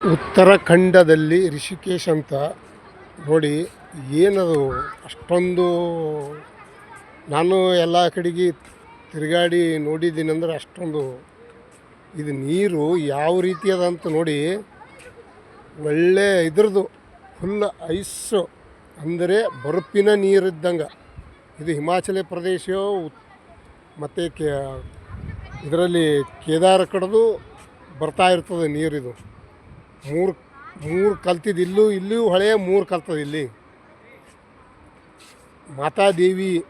ಉತ್ತರಾಖಂಡದಲ್ಲಿ ರಿಷಿಕೇಶ್ ಅಂತ ನೋಡಿ ಏನದು ಅಷ್ಟೊಂದು ನಾನು ಎಲ್ಲ ಕಡೆಗೆ ತಿರುಗಾಡಿ ನೋಡಿದ್ದೀನಿ ಅಂದರೆ ಅಷ್ಟೊಂದು ಇದು ನೀರು ಯಾವ ರೀತಿ ಅದ ಅಂತ ನೋಡಿ ಒಳ್ಳೆ ಇದ್ರದ್ದು ಫುಲ್ ಐಸು ಅಂದರೆ ಬರುಪಿನ ನೀರಿದ್ದಂಗೆ ಇದು ಹಿಮಾಚಲ ಪ್ರದೇಶ ಮತ್ತು ಕೆ ಇದರಲ್ಲಿ ಕೇದಾರ ಕಡೆದು ಬರ್ತಾ ಇರ್ತದೆ ನೀರಿದು. ಮೂರು ಮೂರು ಕಲ್ತಿದ್ದು ಇಲ್ಲೂ ಇಲ್ಲೂ ಹೊಳೆ ಮೂರು ಕಲ್ತದ ಇಲ್ಲಿ. ಮಾತಾದೇವಿ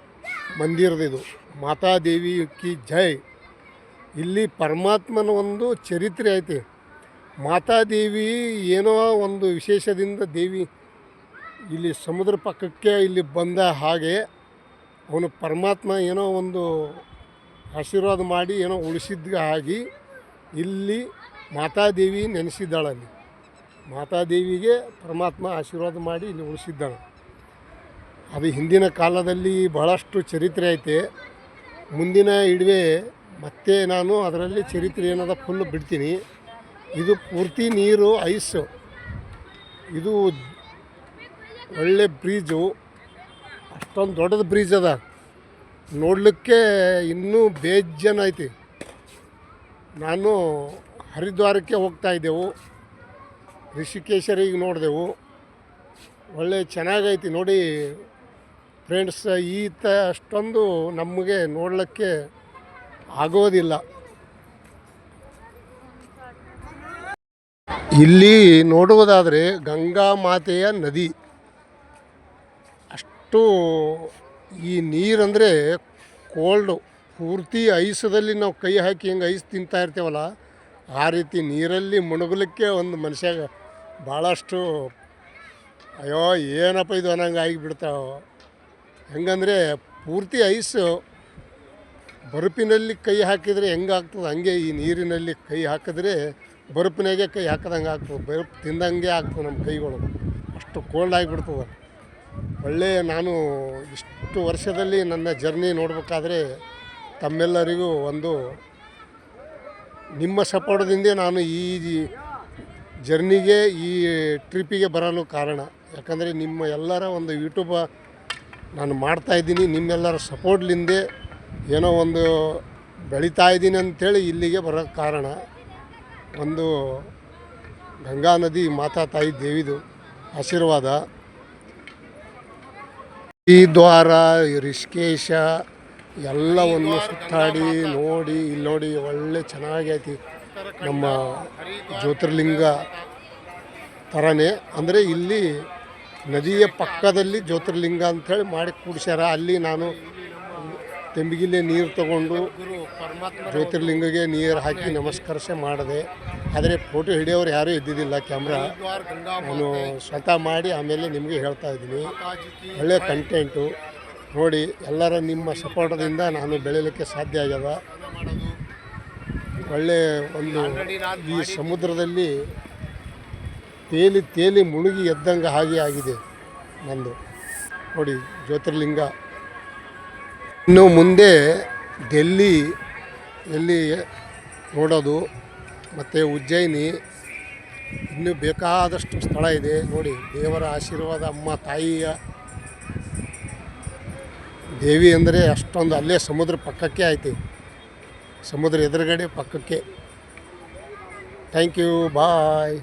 ಮಂದಿರದಿದು. ಮಾತಾದೇವಿ ಕಿ ಜೈ. ಇಲ್ಲಿ ಪರಮಾತ್ಮನ ಒಂದು ಚರಿತ್ರೆ ಐತಿ. ಮಾತಾದೇವಿ ಏನೋ ಒಂದು ವಿಶೇಷದಿಂದ ದೇವಿ ಇಲ್ಲಿ ಸಮುದ್ರ ಪಕ್ಕಕ್ಕೆ ಇಲ್ಲಿ ಬಂದ ಹಾಗೆ ಅವನು ಪರಮಾತ್ಮ ಏನೋ ಒಂದು ಆಶೀರ್ವಾದ ಮಾಡಿ ಏನೋ ಉಳಿಸಿದ್ಗ ಆಗಿ ಇಲ್ಲಿ ಮಾತಾದೇವಿ ನೆನೆಸಿದ್ದಾಳಲ್ಲಿ. ಮಾತಾದೇವಿಗೆ ಪರಮಾತ್ಮ ಆಶೀರ್ವಾದ ಮಾಡಿ ಇಲ್ಲಿ ಉಳಿಸಿದ್ದಾನೆ. ಅದು ಹಿಂದಿನ ಕಾಲದಲ್ಲಿ ಬಹಳಷ್ಟು ಚರಿತ್ರೆ ಐತೆ. ಮುಂದಿನ ಇಡುವೆ ಮತ್ತೆ ನಾನು ಅದರಲ್ಲಿ ಚರಿತ್ರೆ ಏನದ ಫುಲ್ ಬಿಡ್ತೀನಿ. ಇದು ಪೂರ್ತಿ ನೀರು, ಐಸು. ಇದು ಒಳ್ಳೆ ಬ್ರಿಡ್ಜು ಅಷ್ಟೊಂದು ದೊಡ್ಡದು ಬ್ರಿಜ್ ಅದ. ನೋಡಲಿಕ್ಕೆ ಇನ್ನೂ ಬೇಜನ ಐತಿ. ನಾನು ಹರಿದ್ವಾರಕ್ಕೆ ಹೋಗ್ತಾ ಇದ್ದೆವು. ರಿಷಿಕೇಶರಿಗೆ ನೋಡಿದೆವು. ಒಳ್ಳೆ ಚೆನ್ನಾಗೈತಿ ನೋಡಿ ಫ್ರೆಂಡ್ಸ್ ಈತ ಅಷ್ಟೊಂದು ನಮಗೆ ನೋಡಲಿಕ್ಕೆ ಆಗೋದಿಲ್ಲ. ಇಲ್ಲಿ ನೋಡುವುದಾದರೆ ಗಂಗಾ ಮಾತೆಯ ನದಿ. ಅಷ್ಟು ಈ ನೀರಂದರೆ ಕೋಲ್ಡು ಪೂರ್ತಿ ಐಸದಲ್ಲಿ ನಾವು ಕೈ ಹಾಕಿ ಹಿಂಗೆ ಐಸ್ ತಿಂತಾ ಇರ್ತೀವಲ್ಲ ಆ ರೀತಿ ನೀರಲ್ಲಿ ಮುಳುಗಲಿಕ್ಕೆ ಒಂದು ಮನುಷ್ಯಾಗ ಭಾಳಷ್ಟು, ಅಯ್ಯೋ, ಏನಪ್ಪ ಇದು ಅನ್ನಂಗೆ ಆಗಿಬಿಡ್ತಾವೆ ಹೆಂಗಂದರೆ ಪೂರ್ತಿ ಐಸು ಬರುಪಿನಲ್ಲಿ ಕೈ ಹಾಕಿದರೆ ಹೆಂಗಾಗ್ತದೆ ಹಂಗೆ ಈ ನೀರಿನಲ್ಲಿ ಕೈ ಹಾಕಿದ್ರೆ ಬರುಪಿನಾಗೆ ಕೈ ಹಾಕಿದಂಗೆ ಆಗ್ತದೆ. ಬರುಪು ತಿಂದಂಗೆ ಆಗ್ತದೆ ನಮ್ಮ ಕೈಗಳು. ಅಷ್ಟು ಕೋಲ್ಡ್ ಆಗಿಬಿಡ್ತದೆ. ಒಳ್ಳೆಯ ನಾನು ಇಷ್ಟು ವರ್ಷದಲ್ಲಿ ನನ್ನ ಜರ್ನಿ ನೋಡಬೇಕಾದ್ರೆ ತಮ್ಮೆಲ್ಲರಿಗೂ ಒಂದು ನಿಮ್ಮ ಸಪೋರ್ಟ್ದಿಂದ ನಾನು ಈ ಜರ್ನಿಗೆ, ಈ ಟ್ರಿಪ್ಪಿಗೆ ಬರಲು ಕಾರಣ. ಯಾಕಂದರೆ ನಿಮ್ಮ ಎಲ್ಲರ ಒಂದು ಯೂಟ್ಯೂಬ ನಾನು ಮಾಡ್ತಾಯಿದ್ದೀನಿ ನಿಮ್ಮೆಲ್ಲರ ಸಪೋರ್ಟ್ಲಿಂದೆ ಏನೋ ಒಂದು ಬೆಳೀತಾ ಇದ್ದೀನಿ ಅಂಥೇಳಿ ಇಲ್ಲಿಗೆ ಬರೋಕ್ಕೆ ಕಾರಣ. ಒಂದು ಗಂಗಾ ನದಿ ಮಾತಾ ತಾಯಿ ದೇವಿದು ಆಶೀರ್ವಾದ. ಈ ದ್ವಾರ ರಿಷಿಕೇಶ ಎಲ್ಲವನ್ನು ಸುತ್ತಾಡಿ, ನೋಡಿ ಇಲ್ಲಿ ನೋಡಿ ಒಳ್ಳೆ ಚೆನ್ನಾಗೈತಿ ನಮ್ಮ ಜ್ಯೋತಿರ್ಲಿಂಗ ಥರನೇ ಅಂದರೆ ಇಲ್ಲಿ ನದಿಯ ಪಕ್ಕದಲ್ಲಿ ಜ್ಯೋತಿರ್ಲಿಂಗ ಅಂಥೇಳಿ ಮಾಡಿ ಕೂಡಿಸ್ಯಾರ. ಅಲ್ಲಿ ನಾನು ತೆಂಬಿಗಿಲೆ ನೀರು ತಗೊಂಡು ಜ್ಯೋತಿರ್ಲಿಂಗಗೆ ನೀರು ಹಾಕಿ ನಮಸ್ಕರಿಸೆ ಮಾಡಿದೆ. ಆದರೆ ಫೋಟೋ ಹಿಡಿಯೋರು ಯಾರೂ ಇದ್ದಿದ್ದಿಲ್ಲ ಕ್ಯಾಮ್ರಾ. ನಾನು ಸ್ವತಃ ಮಾಡಿ ಆಮೇಲೆ ನಿಮಗೆ ಹೇಳ್ತಾ ಇದ್ದೀನಿ. ಒಳ್ಳೆಯ ಕಂಟೆಂಟು ನೋಡಿ, ಎಲ್ಲರ ನಿಮ್ಮ ಸಪೋರ್ಟದಿಂದ ನಾನು ಬೆಳೀಲಿಕ್ಕೆ ಸಾಧ್ಯ ಆಗ್ಯದ. ಒಳ್ಳೆಯ ಒಂದು ಈ ಸಮುದ್ರದಲ್ಲಿ ತೇಲಿ ತೇಲಿ ಮುಳುಗಿ ಎದ್ದಂಗೆ ಹಾಗೆ ಆಗಿದೆ ನಂದು. ನೋಡಿ, ಜ್ಯೋತಿರ್ಲಿಂಗ. ಇನ್ನು ಮುಂದೆ ಡೆಲ್ಲಿ ಎಲ್ಲಿ ನೋಡೋದು, ಮತ್ತು ಉಜ್ಜಯಿನಿ. ಇನ್ನೂ ಬೇಕಾದಷ್ಟು ಸ್ಥಳ ಇದೆ. ನೋಡಿ, ದೇವರ ಆಶೀರ್ವಾದ, ಅಮ್ಮ, ತಾಯಿಯ ದೇವಿ ಅಂದರೆ ಅಷ್ಟೊಂದು ಅಲ್ಲೇ ಸಮುದ್ರ ಪಕ್ಕಕ್ಕೆ ಆಯ್ತು. ಸಮುದ್ರ ಎದುರುಗಡೆ ಪಕ್ಕಕ್ಕೆ. Thank you bye